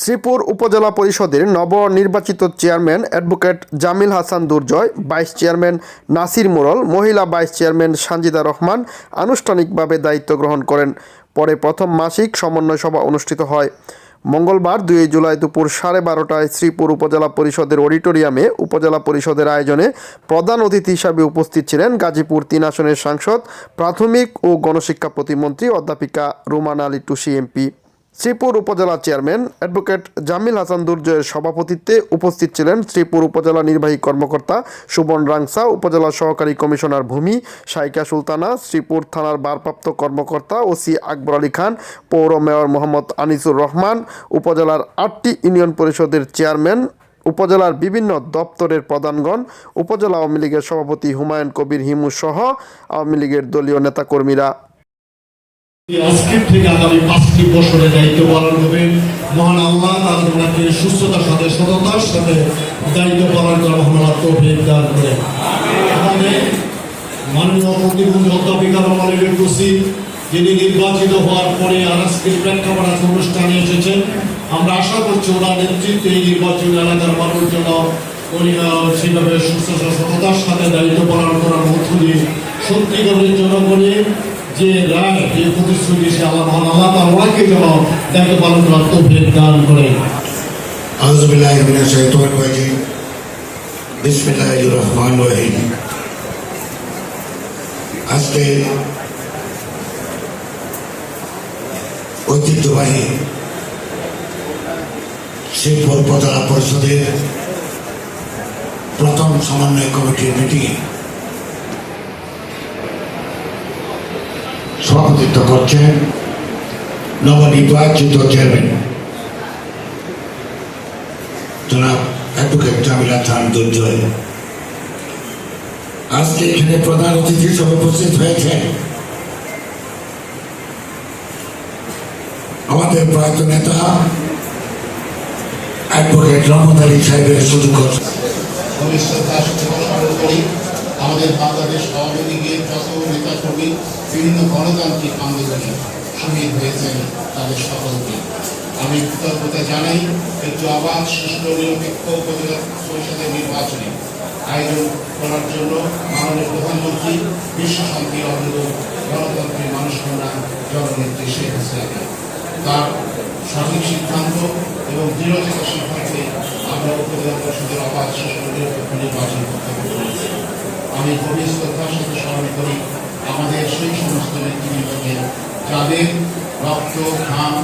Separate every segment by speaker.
Speaker 1: শ্রীপুর উপজেলা পরিষদের নবনির্বাচিত chairman advocate Jamil Hasan Durjoy, vice chairman Nasir Morol, মহিলা ভাইস চেয়ারম্যান সানজিদা রহমান আনুষ্ঠানিকভাবে দায়িত্ব গ্রহণ করেন। পরে প্রথম মাসিক সমন্বয় সভা অনুষ্ঠিত হয়। মঙ্গলবার দুই জুলাই দুপুর সাড়ে বারোটায় শ্রীপুর উপজেলা পরিষদের অডিটোরিয়ামে উপজেলা পরিষদের আয়োজনে প্রধান অতিথি হিসাবে উপস্থিত ছিলেন গাজীপুর তিন আসনের সাংসদ, প্রাথমিক ও গণশিক্ষা প্রতিমন্ত্রী অধ্যাপিকা রুমান আলী টুসি এমপি। শ্রীপুর উপজেলা চেয়ারম্যান অ্যাডভোকেট জামিল হাসান দুর্জয়ের সভাপতিত্বে উপস্থিত ছিলেন শ্রীপুর উপজেলা নির্বাহী কর্মকর্তা সুবন রাংসা, উপজেলা সহকারী কমিশনার ভূমি সাইকা সুলতানা, শ্রীপুর থানার ভারপ্রাপ্ত কর্মকর্তা ওসি আকবর আলী খান, পৌর মেয়র মোহাম্মদ আনিসুর রহমান, উপজেলার আটটি ইউনিয়ন পরিষদের চেয়ারম্যান, উপজেলার বিভিন্ন দপ্তরের প্রধানগণ, উপজেলা আওয়ামী লীগের সভাপতি হুমায়ুন কবির হিমু সহ আওয়ামী লীগের দলীয় নেতাকর্মীরা।
Speaker 2: আজকের থেকে আগামী পাঁচটি বছরের দায়িত্ব পালন হবে। মহান আল্লাহ ওনাকে সুস্থতার সাথে, সততার সাথে দায়িত্ব পালন করা মহান তৌফিক দান করে। আমাদের মাননীয় প্রতিবন্ধী অধ্যাপিকা রমালের কুসি যিনি নির্বাচিত হওয়ার পরে আর আজকের প্রেক্ষাপট আজকে অনুষ্ঠানে এসেছেন, আমরা আশা করছি ওনার নেতৃত্বে এই নির্বাচনী এলাকার মানুষ যেন উনি সেভাবে সুস্থ সততার সাথে দায়িত্ব পালন করার মধ্য দিয়ে সত্যিকারের জনগণের যে রায় যে প্রতিশ্রুতি সে আল্লাহ মহান আল্লাহ তার ওনাকে যেন তাকে পালন করার তৌফিক দান করে।
Speaker 3: আউযুবিল্লাহি মিনাশ শাইতানির রাজিম। বিসমিল্লাহির রহমানির রহিম। আজকে ঐতিহ্যবাহী শিবপুর উপজেলা পরিষদের প্রথম সমন্বয় কমিটির মিটিংয়ে সভাপতিত্ব করছেন নবনির্বাচিত চেয়ারম্যান। জনাব অ্যাডভোকেট জামিলা খান দুর্জয়। আজকে এখানে প্রধান অতিথি হিসেবে উপস্থিত হয়েছেন আমাদের প্রয়াত নেতা অ্যাডভোকেট রহমত আলী সাহেবের সুযোগ
Speaker 4: ভবিষ্যৎ আমাদের বাংলাদেশ আওয়ামী লীগের যত নেতাকর্মী বিভিন্ন গণতান্ত্রিক আন্দোলনে শহীদ হয়েছেন তাদের সকলকে। আমি কৃতজ্ঞতা জানাই একটু আবার সুষ্ঠু নিরপেক্ষ উপজেলা পরিষদের নির্বাচনে আয়োজন করার জন্য মাননীয় প্রধানমন্ত্রী বিশ্ব শান্তি আন্দোলন গণতন্ত্রের মানুষ কন্যা জননেত্রী শেখ হাসিনাকে। তার সঠিক সিদ্ধান্ত এবং দৃঢ়তার সিদ্ধান্তে আমরা উপজেলা পরিষদের অবাধ সুষ্ঠু নিরপেক্ষ নির্বাচন করতে পেরেছি আমি গভীর সাথে স্মরণ করি, আমাদের সেই সমস্ত নেতৃবৃন্দকে যাদের রক্ত, ঘাম,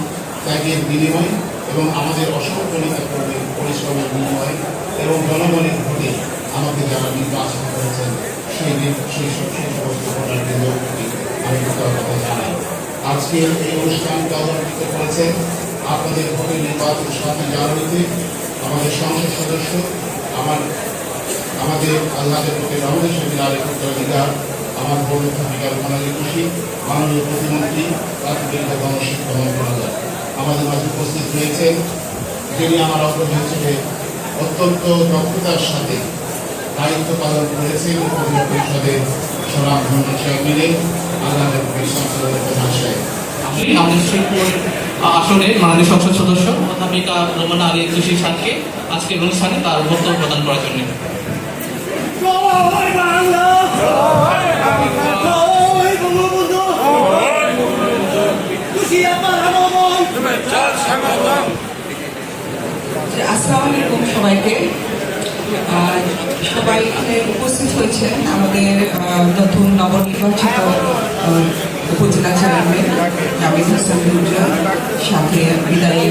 Speaker 4: ত্যাগের বিনিময় এবং আমাদের অসংখ্য নেতা কর্মীর পরিশ্রমের বিনিময় এবং জনগণের ভোটে আমাকে যারা নির্বাচন করেছেন, সেই দিন, সেই সব সেই সমস্ত ভোটার কেন্দ্রের আমি কৃতজ্ঞতা জানাই। আজকে এই অনুষ্ঠানকে অলঙ্কৃত করেছেন আপনাদের ভোটের নির্বাচন সাথে জানুয়ারিতে আমাদের সংসদ সদস্য, আমার আমাদের আল্লাহের প্রতি রহমতের সঙ্গে আরেক উত্তরাধিকার আমার বড় ভূমিকার মনালি খুশি মাননীয় প্রতিমন্ত্রী প্রাথমিক ও করা যায়। আমাদের মাঝে উপস্থিত হয়েছেন যিনি আমার অগ্রহ হিসেবে অত্যন্ত দক্ষতার সাথে দায়িত্ব পালন করেছেন উপজেলা পরিষদের সরাব ভ্রমণ চেয়ারম্যানে আল্লাহের ভাষায়
Speaker 5: আমাদের শ্রীপুর আসনে মাননীয় সংসদ সদস্য অধ্যাপিকা রমনা আলী তুষি সাথকে আজকের অনুষ্ঠানে তার বক্তব্য প্রদান করার জন্য
Speaker 6: জয় বাংলা জয় বঙ্গবন্ধু খুশি আমার আগমন
Speaker 7: নতুন নবনির্বাচিত উপজেলা চেয়ারম্যান সাথে বিদায়ী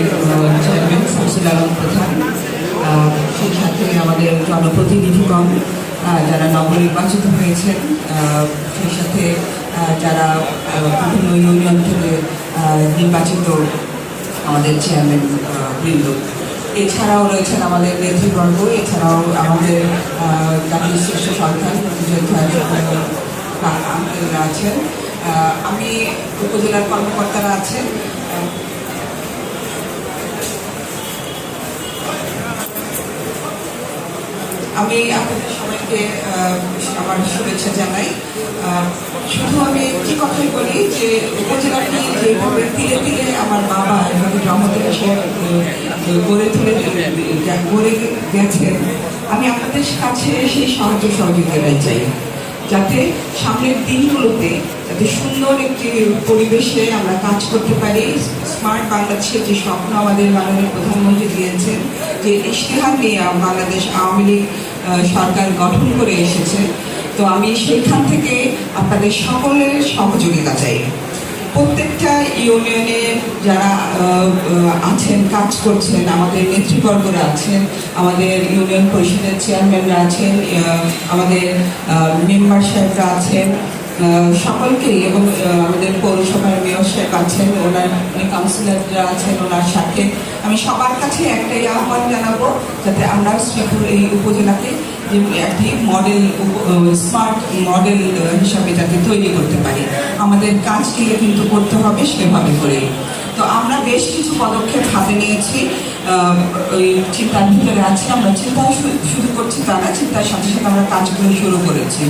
Speaker 7: চেয়ারম্যান শামসুল প্রধান। সেই সাথে আমাদের জনপ্রতিনিধিগণ যারা নবনির্বাচিত হয়েছেন সেই সাথে যারা বিভিন্ন ইউনিয়ন থেকে নির্বাচিত আমাদের চেয়ারম্যান বৃন্দ। এছাড়াও রয়েছেন আমাদের নেতৃবর্গ, এছাড়াও আমাদের জাতির শ্রেষ্ঠ সন্তান মুক্তিযোদ্ধা আছেন। আমি উপজেলার কর্মকর্তারা আছেন। আমি আপনাদের সবাইকে আমার শুভেচ্ছা জানাই। শুধু আমি একটি কথাই বলি যে উপজেলাটি যেভাবে ধীরে ধীরে আমার বাবা এভাবে এসে গড়ে তুলে গড়ে গেছেন, আমি আপনাদের কাছে সেই সাহায্য সহযোগিতা চাই। যাতে সামনের দিনগুলোতে যাতে সুন্দর একটি পরিবেশে আমরা কাজ করতে পারি। স্মার্ট বাংলাদেশের যে স্বপ্ন আমাদের মাননীয় প্রধানমন্ত্রী দিয়েছেন, যে ইশতেহার নিয়ে বাংলাদেশ আওয়ামী লীগ সরকার গঠন করে এসেছে। তো আমি সেইখান থেকে আপনাদের সকলের সহযোগিতা চাই। প্রত্যেকটা ইউনিয়নে যারা আছেন, কাজ করছেন, আমাদের নেতৃবর্গরা আছেন, আমাদের ইউনিয়ন পরিষদের চেয়ারম্যানরা আছেন আমাদের মেম্বার সাহেবরা আছেন সকলকেই এবং আমাদের পৌরসভার মেয়র সাহেব আছেন, ওনার কাউন্সিলররা আছেন, ওনার সাথে। আমি সবার কাছে একটাই আহ্বান জানাব, যাতে আমরা শ্রীপুর এই উপজেলাকে একটি মডেল স্মার্ট মডেল হিসাবে যাতে তৈরি করতে পারি। আমাদের কাজটিকে কিন্তু করতে হবে সেভাবে করে তো আমরা বেশ কিছু পদক্ষেপ হাতে নিয়েছি। ওই চিন্তার ভিতরে আছি, আমরা চিন্তা শুরু করছি তা না চিন্তার সাথে সাথে আমরা কাজগুলো শুরু করেছি।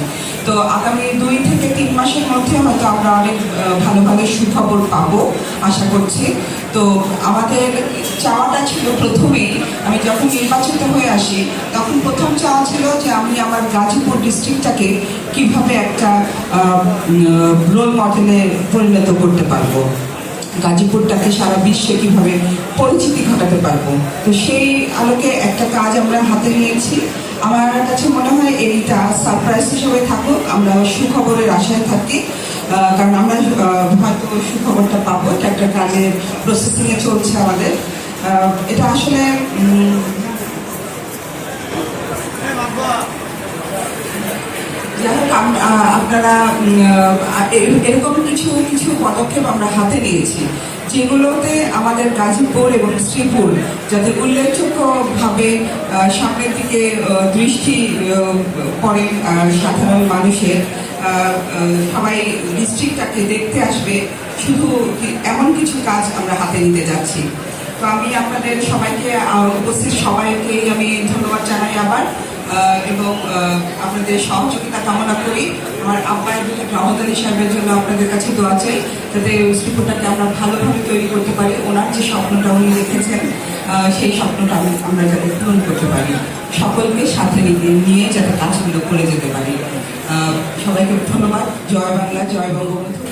Speaker 7: তো আগামী দুই থেকে তিন মাসের মধ্যে হয়তো আমরা অনেক ভালো ভালো সুখবর পাবো, আশা করছি। তো আমাদের চাওয়াটা ছিল প্রথমেই, আমি যখন নির্বাচিত হয়ে আসি, তখন প্রথম চাওয়া ছিল যে আমি আমার গাজীপুর ডিস্ট্রিক্টটাকে কীভাবে একটা রোল মডেলে পরিণত করতে পারব। গাজীপুরটাকে সারা বিশ্বে কীভাবে পরিচিতি ঘটাতে পারব? তো সেই আলোকে একটা কাজ আমরা হাতে নিয়েছি। আমার কাছে মনে হয় এইটা সারপ্রাইজ হিসেবে থাকুক। আমরা সুখবরের আশায় থাকি কারণ আমরা হয়তো সুখবরটা পাবো। এটা একটা কাজের প্রসেসিংয়ে চলছে আমাদের। এটা আসলে যাই হোক আপনারা এরকম কিছু কিছু পদক্ষেপ আমরা হাতে নিয়েছি, যেগুলোতে আমাদের গাজীপুর এবং শ্রীপুর যাতে উল্লেখযোগ্যভাবে সামনের দিকে দৃষ্টি পড়ে সাধারণ মানুষের সবাই ডিস্ট্রিক্টটাকে দেখতে আসবে, শুধু এমন কিছু কাজ আমরা হাতে নিতে যাচ্ছি। তো আমি আপনাদের সবাইকে উপস্থিত সবাইকে আমি ধন্যবাদ জানাই আবার। এবং আপনাদের সহযোগিতা কামনা করি। আমার আব্বাই রহমত আলী সাহেবের জন্য আপনাদের কাছে দোয়া চাই, যাতে স্কুলটাকে আমরা ভালোভাবে তৈরি করতে পারি। ওনার যে স্বপ্নটা উনি রেখেছেন সেই স্বপ্নটা আমি, আমরা যাতে পূরণ করতে পারি। সকলকে সাথে নিয়ে যাতে কাজগুলো করে যেতে পারি। সবাইকে ধন্যবাদ। জয় বাংলা, জয় বঙ্গবন্ধু।